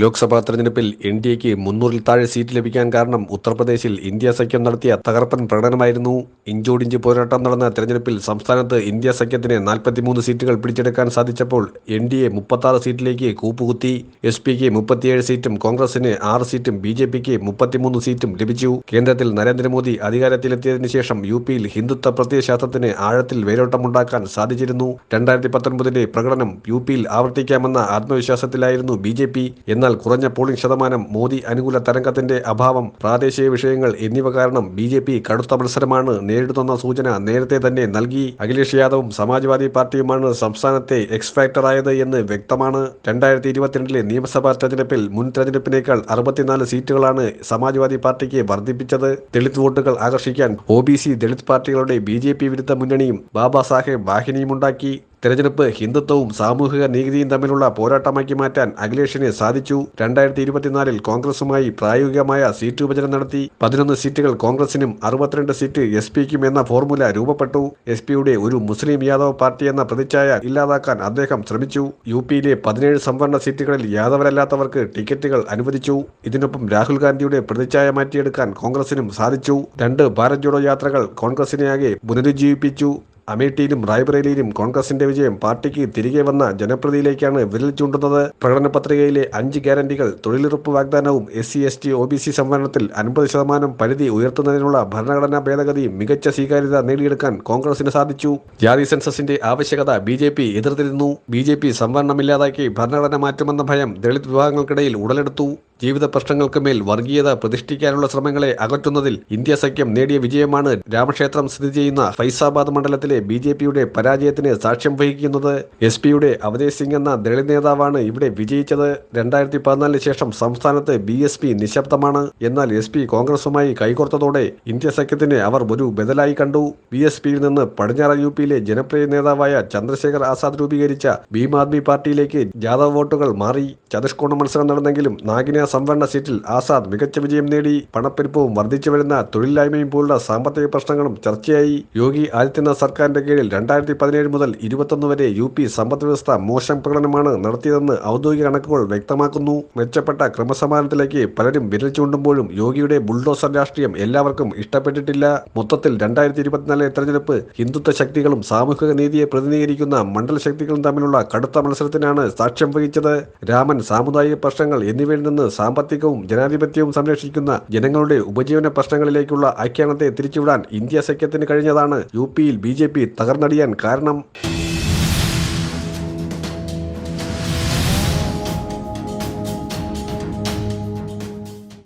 ലോക്സഭാ തെരഞ്ഞെടുപ്പിൽ N D എക്ക് മുന്നൂറിൽ താഴെ സീറ്റ് ലഭിക്കാൻ കാരണം ഉത്തർപ്രദേശിൽ ഇന്ത്യ സഖ്യം നടത്തിയ തകർപ്പൻ പ്രകടനമായിരുന്നു. ഇഞ്ചോടിഞ്ച് പോരാട്ടം നടന്ന തെരഞ്ഞെടുപ്പിൽ സംസ്ഥാനത്ത് ഇന്ത്യ സഖ്യത്തിന് നാൽപ്പത്തിമൂന്ന് സീറ്റുകൾ പിടിച്ചെടുക്കാൻ സാധിച്ചപ്പോൾ എൻ ഡി എ മുപ്പത്താറ് സീറ്റിലേക്ക് കൂപ്പുകുത്തി. എസ് പിക്ക് മുപ്പത്തിയേഴ് സീറ്റും കോൺഗ്രസിന് ആറ് സീറ്റും ബി ജെ പിക്ക് മുപ്പത്തിമൂന്ന് സീറ്റും ലഭിച്ചു. കേന്ദ്രത്തിൽ നരേന്ദ്രമോദി അധികാരത്തിലെത്തിയതിനു ശേഷം യു പിയിൽ ഹിന്ദുത്വ പ്രത്യയശാസ്ത്രത്തിന് ആഴത്തിൽ വേരോട്ടമുണ്ടാക്കാൻ സാധിച്ചിരുന്നു. രണ്ടായിരത്തി പത്തൊൻപതിലെ പ്രകടനം യു പിയിൽ ആവർത്തിക്കാമെന്ന ആത്മവിശ്വാസത്തിലായിരുന്നു ബി ജെ പി. എന്നാൽ കുറഞ്ഞ പോളിംഗ് ശതമാനം മോദി അനുകൂല തരംഗത്തിന്റെ അഭാവം പ്രാദേശിക വിഷയങ്ങൾ എന്നിവ കാരണം ബി ജെ പി കടുത്ത മത്സരമാണ് നേരിടുന്ന സൂചന നേരത്തെ തന്നെ നൽകി. അഖിലേഷ് യാദവും സമാജ്വാദി പാർട്ടിയുമാണ് സംസ്ഥാനത്തെ എക്സ് ഫാക്ടറായത് എന്ന് വ്യക്തമാണ്. രണ്ടായിരത്തി ഇരുപത്തിരണ്ടിലെ നിയമസഭാ തെരഞ്ഞെടുപ്പിൽ മുൻ തെരഞ്ഞെടുപ്പിനേക്കാൾ അറുപത്തിനാല് സീറ്റുകളാണ് സമാജ്വാദി പാർട്ടിക്ക് വർദ്ധിപ്പിച്ചത്. ദളിത് വോട്ടുകൾ ആകർഷിക്കാൻ ഒ ബി സി ദളിത് പാർട്ടികളുടെ ബി ജെ പി വിരുദ്ധ മുന്നണിയും ബാബാ സാഹേബ് വാഹിനിയുമുണ്ടാക്കി. തെരഞ്ഞെടുപ്പ് ഹിന്ദുത്വവും സാമൂഹിക നീതിയും തമ്മിലുള്ള പോരാട്ടമാക്കി മാറ്റാൻ അഖിലേഷിന് സാധിച്ചു. രണ്ടായിരത്തി ഇരുപത്തിനാലിൽ കോൺഗ്രസുമായി പ്രായോഗികമായ സീറ്റ് വിഭജനം നടത്തി. പതിനൊന്ന് സീറ്റുകൾ കോൺഗ്രസിനും അറുപത്തിരണ്ട് സീറ്റ് എസ് പിക്കും എന്ന ഫോർമുല രൂപപ്പെട്ടു. എസ് പിയുടെ ഒരു മുസ്ലിം യാദവ് പാർട്ടി എന്ന പ്രതിച്ഛായ ഇല്ലാതാക്കാൻ അദ്ദേഹം ശ്രമിച്ചു. യു പിയിലെ പതിനേഴ് സംവരണ സീറ്റുകളിൽ യാദവരല്ലാത്തവർക്ക് ടിക്കറ്റുകൾ അനുവദിച്ചു. ഇതിനൊപ്പം രാഹുൽ ഗാന്ധിയുടെ പ്രതിച്ഛായ മാറ്റിയെടുക്കാൻ കോൺഗ്രസിനും സാധിച്ചു. രണ്ട് ഭാരത് ജോഡോ യാത്രകൾ കോൺഗ്രസിനെ ആകെ പുനരുജ്ജീവിപ്പിച്ചു. അമേഠിയിലും റായ്ബറേലിയിലും കോൺഗ്രസിന്റെ വിജയം പാർട്ടിക്ക് തിരികെ വന്ന ജനപ്രതിയിലേക്കാണ് വിരൽ ചൂണ്ടുന്നത്. പ്രകടന പത്രികയിലെ അഞ്ച് ഗ്യാരണ്ടികൾ തൊഴിലുറപ്പ് വാഗ്ദാനവും S C S T O B C സംവരണത്തിൽ അൻപത് ശതമാനം പരിധി ഉയർത്തുന്നതിനുള്ള ഭരണഘടനാ ഭേദഗതി മികച്ച സ്വീകാര്യത നേടിയെടുക്കാൻ കോൺഗ്രസിന് സാധിച്ചു. ജാതി സെൻസസിന്റെ ആവശ്യകത ബി ജെ പി എതിർത്തിരുന്നു. ബി ജെ പി സംവരണമില്ലാതാക്കി ഭരണഘടന മാറ്റുമെന്ന ഭയം ദളിത് വിഭാഗങ്ങൾക്കിടയിൽ ഉടലെടുത്തു. ജീവിത പ്രശ്നങ്ങൾക്ക് മേൽ വർഗീയത പ്രതിഷ്ഠിക്കാനുള്ള ശ്രമങ്ങളെ അകറ്റുന്നതിൽ ഇന്ത്യ സഖ്യം നേടിയ വിജയമാണ് രാമക്ഷേത്രം സ്ഥിതി ചെയ്യുന്ന ഫൈസാബാദ് മണ്ഡലത്തിലെ ബി ജെ പിയുടെ പരാജയത്തിന് സാക്ഷ്യം വഹിക്കുന്നത് എസ് പിയുടെ അവതേജ് സിംഗ് എന്ന ദളിത് നേതാവാണ് ഇവിടെ വിജയിച്ചത്. രണ്ടായിരത്തി പതിനാലിന് ശേഷം സംസ്ഥാനത്ത് ബി എസ് പി നിശബ്ദമാണ്. എന്നാൽ എസ് പി കോൺഗ്രസുമായി കൈകോർത്തതോടെ ഇന്ത്യ സഖ്യത്തിന് അവർ ഒരു ബദലായി കണ്ടു. ബി എസ് പിയിൽ നിന്ന് പടിഞ്ഞാറൻ യു പിയിലെ ജനപ്രിയ നേതാവായ ചന്ദ്രശേഖർ ആസാദ് രൂപീകരിച്ച ഭീം ആദ്മി പാർട്ടിയിലേക്ക് ജാദവ് വോട്ടുകൾ മാറി. ചതുഷ്കോണ മത്സരം നടന്നെങ്കിലും നാഗിന സംവരണ സീറ്റിൽ ആസാദ് മികച്ച വിജയം നേടി പണപ്പെരുപ്പവും വർദ്ധിച്ചു വരുന്ന തൊഴിലില്ലായ്മയും പോലുള്ള സാമ്പത്തിക പ്രശ്നങ്ങളും ചർച്ചയായി. യോഗി ആദിത്യനാഥ് സർക്കാരിന്റെ കീഴിൽ രണ്ടായിരത്തി പതിനേഴ് മുതൽ ഇരുപത്തൊന്ന് വരെ യു പി സമ്പദ് വ്യവസ്ഥ മോശം പ്രകടനമാണ് നടത്തിയതെന്ന് ഔദ്യോഗിക കണക്കുകൾ വ്യക്തമാക്കുന്നു. മെച്ചപ്പെട്ട ക്രമസമാധാനത്തിലേക്ക് പലരും വിരൽ ചൂണ്ടുമ്പോഴും യോഗിയുടെ ബുൾഡോസർ രാഷ്ട്രീയം എല്ലാവർക്കും ഇഷ്ടപ്പെട്ടിട്ടില്ല. മൊത്തത്തിൽ രണ്ടായിരത്തി ഇരുപത്തിനാലിലെ തെരഞ്ഞെടുപ്പ് ഹിന്ദുത്വ ശക്തികളും സാമൂഹിക നീതിയെ പ്രതിനിധീകരിക്കുന്ന മണ്ഡല ശക്തികളും തമ്മിലുള്ള കടുത്ത മത്സരത്തിനാണ് സാക്ഷ്യം വഹിച്ചത്. രാമൻ സാമുദായിക പ്രശ്നങ്ങൾ എന്നിവയിൽ നിന്ന് സാമ്പത്തികവും ജനാധിപത്യവും സംരക്ഷിക്കുന്ന ജനങ്ങളുടെ ഉപജീവന പ്രശ്നങ്ങളിലേക്കുള്ള ആഖ്യാനത്തെ തിരിച്ചുവിടാൻ ഇന്ത്യ സഖ്യത്തിന് കഴിഞ്ഞതാണ് യു പിയിൽ ബി തകർന്നടിയാൻ കാരണം.